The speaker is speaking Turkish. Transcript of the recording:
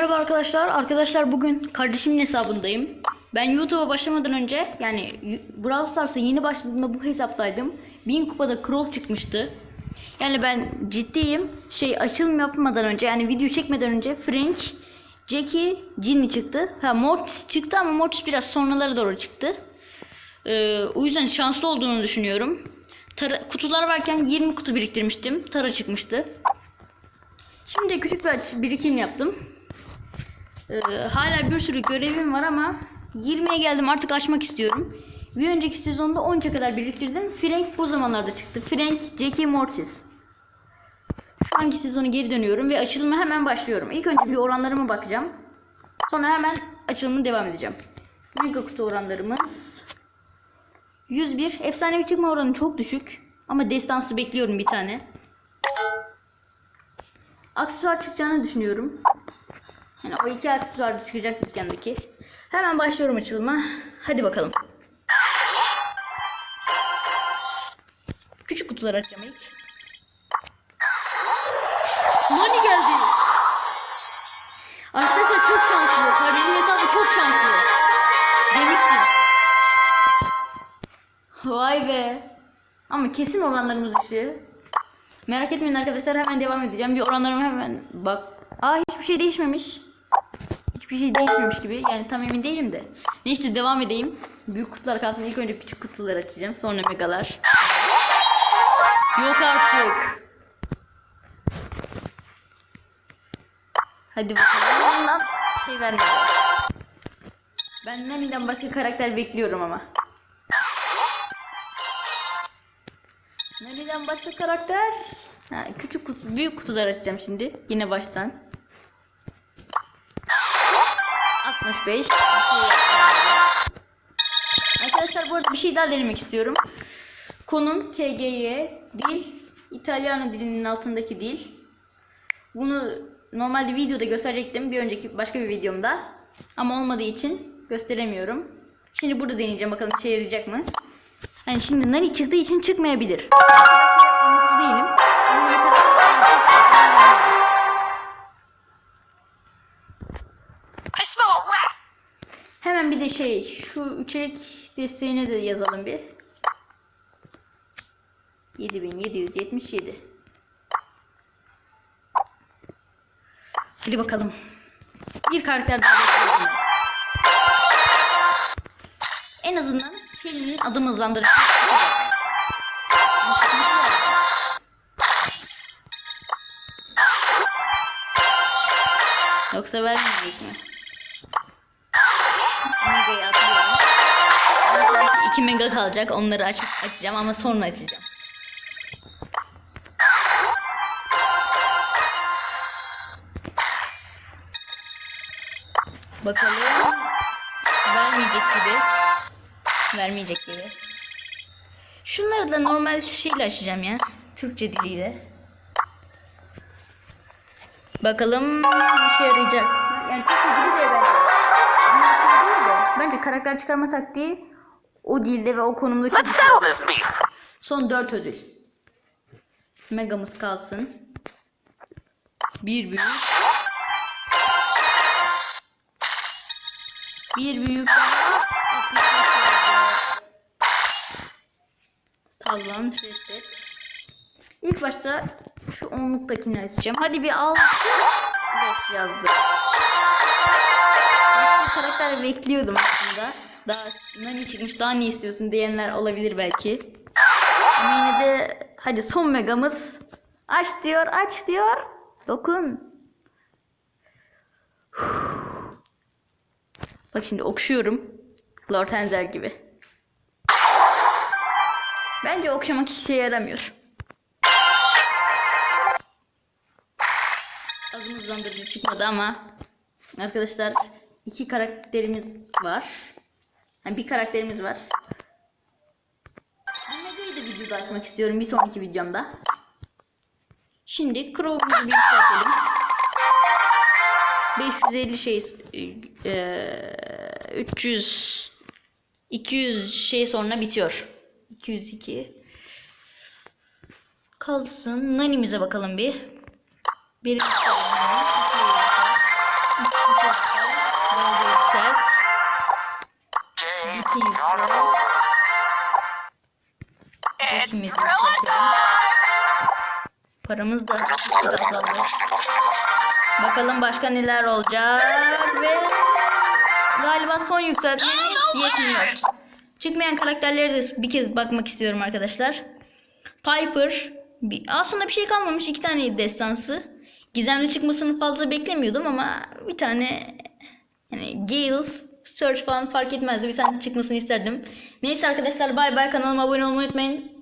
Merhaba arkadaşlar. Arkadaşlar bugün kardeşimin hesabındayım. Ben YouTube'a başlamadan önce yani Brawl Stars'a yeni başladığımda bu hesaptaydım. 1000 kupada Crow çıkmıştı. Yani ben ciddiyim. Şey açılım yapmadan önce yani video çekmeden önce Frank, Jackie, Ginny çıktı. Ha Mortis çıktı ama Mortis biraz sonralara doğru çıktı. Ee, o yüzden şanslı olduğunu düşünüyorum. Tara- kutular varken 20 kutu biriktirmiştim. Tara çıkmıştı. Şimdi küçük bir birikim yaptım. Ee, hala bir sürü görevim var ama 20'ye geldim artık açmak istiyorum. Bir önceki sezonda 10'a kadar biriktirdim. Frank bu zamanlarda çıktı. Frank, Jackie, Mortis. Şu anki sezonu geri dönüyorum ve açılıma hemen başlıyorum. İlk önce bir oranlarıma bakacağım. Sonra hemen açılımı devam edeceğim. Mega kutu oranlarımız 101. Efsanevi çıkma oranı çok düşük. Ama destansı bekliyorum bir tane. Aksesuar çıkacağını düşünüyorum. Yani o iki aksesuar çıkacak dükkandaki. Hemen başlıyorum açılıma. Hadi bakalım. Küçük kutular açacağım ilk. Nani geldi. Arkadaşlar çok şanslı. Kardeşim hesabı çok şanslı. Demiştim. Vay be. Ama kesin oranlarımız düştü. Merak etmeyin arkadaşlar hemen devam edeceğim. Bir oranlarıma hemen bak. Aa hiçbir şey değişmemiş. Hiçbir şey değişmemiş gibi. Yani tam emin değilim de. Neyse devam edeyim. Büyük kutular kalsın. İlk önce küçük kutuları açacağım. Sonra megalar. Yok artık. Hadi bakalım. Bundan şey vermedi. Ben Nani'den başka karakter bekliyorum ama. Nani'den başka karakter? Ha, küçük kutu, büyük kutular açacağım şimdi. Yine baştan. 65. Arkadaşlar bu arada bir şey daha denemek istiyorum. Konum KGY dil İtalyano dilinin altındaki dil. Bunu normalde videoda gösterecektim bir önceki başka bir videomda. Ama olmadığı için gösteremiyorum. Şimdi burada deneyeceğim bakalım işe yarayacak mı? Yani şimdi Nani çıktığı için çıkmayabilir. Mutlu değilim. De şey şu üçelik desteğini de yazalım bir. 7777. Hadi bakalım. Bir karakter daha. En azından Shelly'nin adım hızlandırıcısı. Yoksa vermeyecek mi? Mega'yı atlıyorum. İki mega kalacak. Onları aç açacağım ama sonra açacağım. Bakalım. Vermeyecek gibi. Vermeyecek gibi. Şunları da normal şeyle açacağım ya. Türkçe diliyle. Bakalım işe yarayacak. Yani Türkçe dili de bence. Bence karakter çıkarma taktiği o dilde ve o konumda çok Let's settle this beef. Son 4 ödül. Megamız kalsın. Bir büyük. Bir büyük daha. 65 oldu. Talvan reddet. İlk başta şu onluktakini açacağım. Hadi bir 6 5 yazdı. Bekliyordum aslında. Daha Nani çıkmış daha ne istiyorsun diyenler olabilir belki. Ama yine de hadi son megamız. Aç diyor aç diyor. Dokun. Bak şimdi okşuyorum. Lord Enzel gibi. Bence okşamak işe yaramıyor. Adım hızlandırıcı çıkmadı ama arkadaşlar iki karakterimiz var. Yani bir karakterimiz var. Mega'yı da videoda açmak istiyorum bir sonraki videomda. Şimdi Crow'umuzu bir yükseltelim. 550 şey eee 300 200 şey sonra bitiyor. 202 kalsın. Nani'mize bakalım bir. Bir yükseltelim. Paramız da azaldı. Bakalım başka neler olacak ve galiba son yükseltmemiz yetmiyor. Çıkmayan karakterlere de bir kez bakmak istiyorum arkadaşlar. Piper. Bir, aslında bir şey kalmamış. iki tane destansı. Gizemli çıkmasını fazla beklemiyordum ama bir tane yani Gale, Search falan fark etmezdi. Bir tane çıkmasını isterdim. Neyse arkadaşlar bay bay kanalıma abone olmayı unutmayın.